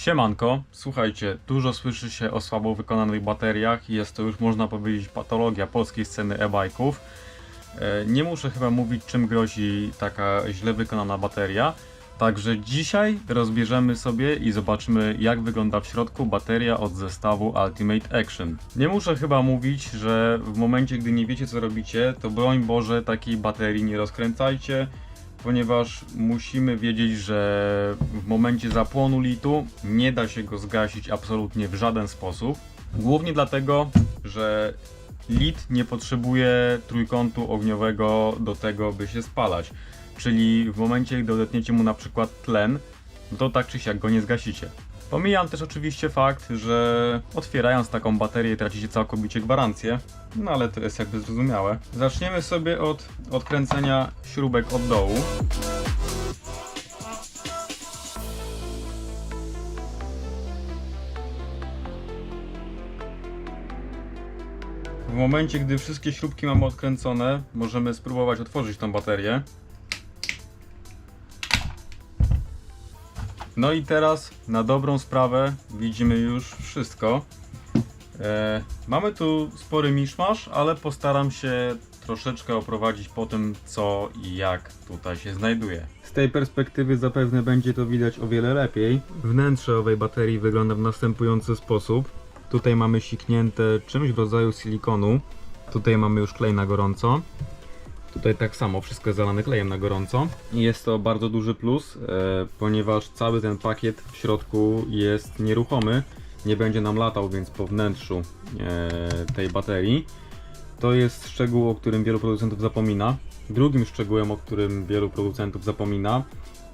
Siemanko, słuchajcie, dużo słyszy się o słabo wykonanych bateriach i jest to już można powiedzieć patologia polskiej sceny e-bike'ów. E, Nie muszę chyba mówić czym grozi taka źle wykonana bateria, także dzisiaj rozbierzemy sobie i zobaczymy jak wygląda w środku bateria od zestawu Ultimate Action. Nie muszę chyba mówić, że w momencie gdy nie wiecie co robicie, to broń Boże takiej baterii nie rozkręcajcie, ponieważ musimy wiedzieć, że w momencie zapłonu litu nie da się go zgasić absolutnie w żaden sposób. Głównie dlatego, że lit nie potrzebuje trójkątu ogniowego do tego, by się spalać. Czyli w momencie, gdy odetniecie mu na przykład tlen, to tak czy siak go nie zgasicie. Pomijam też oczywiście fakt, że otwierając taką baterię tracicie całkowicie gwarancję, no ale to jest jakby zrozumiałe. Zaczniemy sobie od odkręcenia śrubek od dołu. W momencie, gdy wszystkie śrubki mamy odkręcone, możemy spróbować otworzyć tą baterię. No i teraz na dobrą sprawę widzimy już wszystko. E, mamy tu spory miszmasz, ale postaram się troszeczkę oprowadzić po tym, co i jak tutaj się znajduje. Z tej perspektywy zapewne będzie to widać o wiele lepiej. Wnętrze owej baterii wygląda w następujący sposób. Tutaj mamy siknięte czymś w rodzaju silikonu. Tutaj mamy już klej na gorąco. Tutaj tak samo, wszystko zalane klejem na gorąco. Jest to bardzo duży plus, e, ponieważ cały ten pakiet w środku jest nieruchomy. Nie będzie nam latał więc po wnętrzu e, tej baterii. To jest szczegół, o którym wielu producentów zapomina. Drugim szczegółem, o którym wielu producentów zapomina,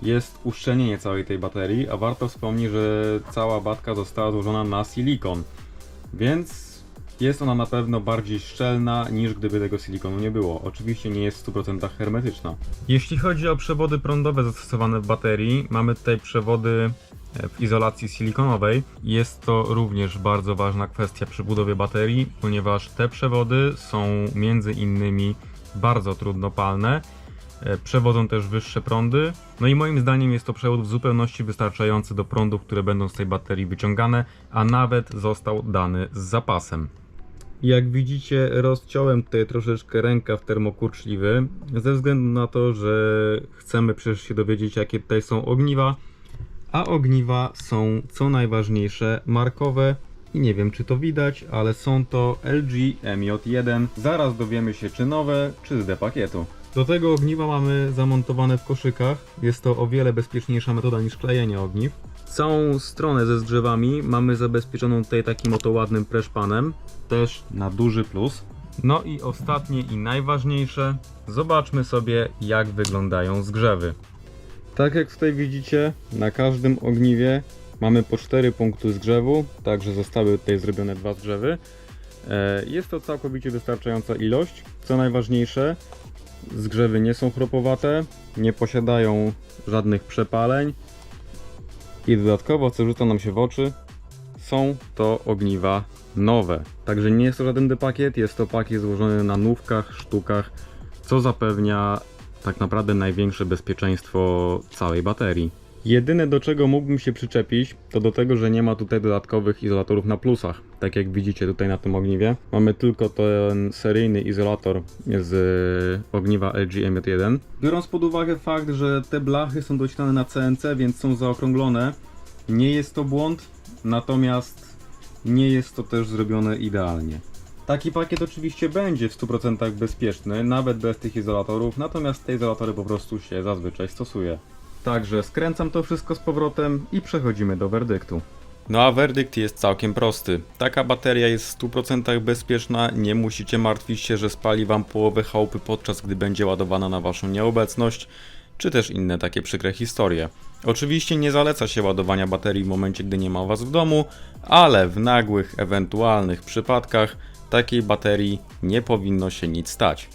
jest uszczelnienie całej tej baterii, a warto wspomnieć, że cała batka została złożona na silikon. Więc jest ona na pewno bardziej szczelna niż gdyby tego silikonu nie było. Oczywiście nie jest w 100% hermetyczna. Jeśli chodzi o przewody prądowe zastosowane w baterii, mamy tutaj przewody e, w izolacji silikonowej. Jest to również bardzo ważna kwestia przy budowie baterii, ponieważ te przewody są między innymi bardzo trudnopalne. E, Przewodzą też wyższe prądy. No i moim zdaniem jest to przewód w zupełności wystarczający do prądów, które będą z tej baterii wyciągane, a nawet został dany z zapasem. Jak widzicie, rozciąłem tutaj troszeczkę rękaw termokurczliwy, ze względu na to, że chcemy przecież się dowiedzieć, jakie tutaj są ogniwa. A ogniwa są, co najważniejsze, markowe. I nie wiem, czy to widać, ale są to LG MJ1. Zaraz dowiemy się, czy nowe, czy z D-pakietu. Do tego ogniwa mamy zamontowane w koszykach. Jest to o wiele bezpieczniejsza metoda niż klejenie ogniw. Całą stronę ze zgrzewami mamy zabezpieczoną tutaj takim oto ładnym preszpanem. Też na duży plus. No i ostatnie i najważniejsze, zobaczmy sobie jak wyglądają zgrzewy. Tak jak tutaj widzicie, na każdym ogniwie mamy po 4 punkty zgrzewu, także zostały tutaj zrobione dwa zgrzewy. E, Jest to całkowicie wystarczająca ilość. Co najważniejsze, zgrzewy nie są chropowate, nie posiadają żadnych przepaleń i dodatkowo, co rzuca nam się w oczy, są to ogniwa nowe. Także nie jest to żaden depakiet, jest to pakiet złożony na nówkach, sztukach, co zapewnia tak naprawdę największe bezpieczeństwo całej baterii. Jedyne do czego mógłbym się przyczepić, to do tego, że nie ma tutaj dodatkowych izolatorów na plusach. Tak jak widzicie tutaj na tym ogniwie. Mamy tylko ten seryjny izolator z ogniwa LG M1. Biorąc pod uwagę fakt, że te blachy są docinane na CNC, więc są zaokrąglone, nie jest to błąd, natomiast nie jest to też zrobione idealnie. Taki pakiet oczywiście będzie w 100% bezpieczny, nawet bez tych izolatorów, natomiast te izolatory po prostu się zazwyczaj stosuje. Także skręcam to wszystko z powrotem i przechodzimy do werdyktu. No a werdykt jest całkiem prosty. Taka bateria jest w 100% bezpieczna, nie musicie martwić się, że spali wam połowę chałupy podczas gdy będzie ładowana na waszą nieobecność, czy też inne takie przykre historie. Oczywiście nie zaleca się ładowania baterii w momencie, gdy nie ma was w domu, ale w nagłych, ewentualnych przypadkach takiej baterii nie powinno się nic stać.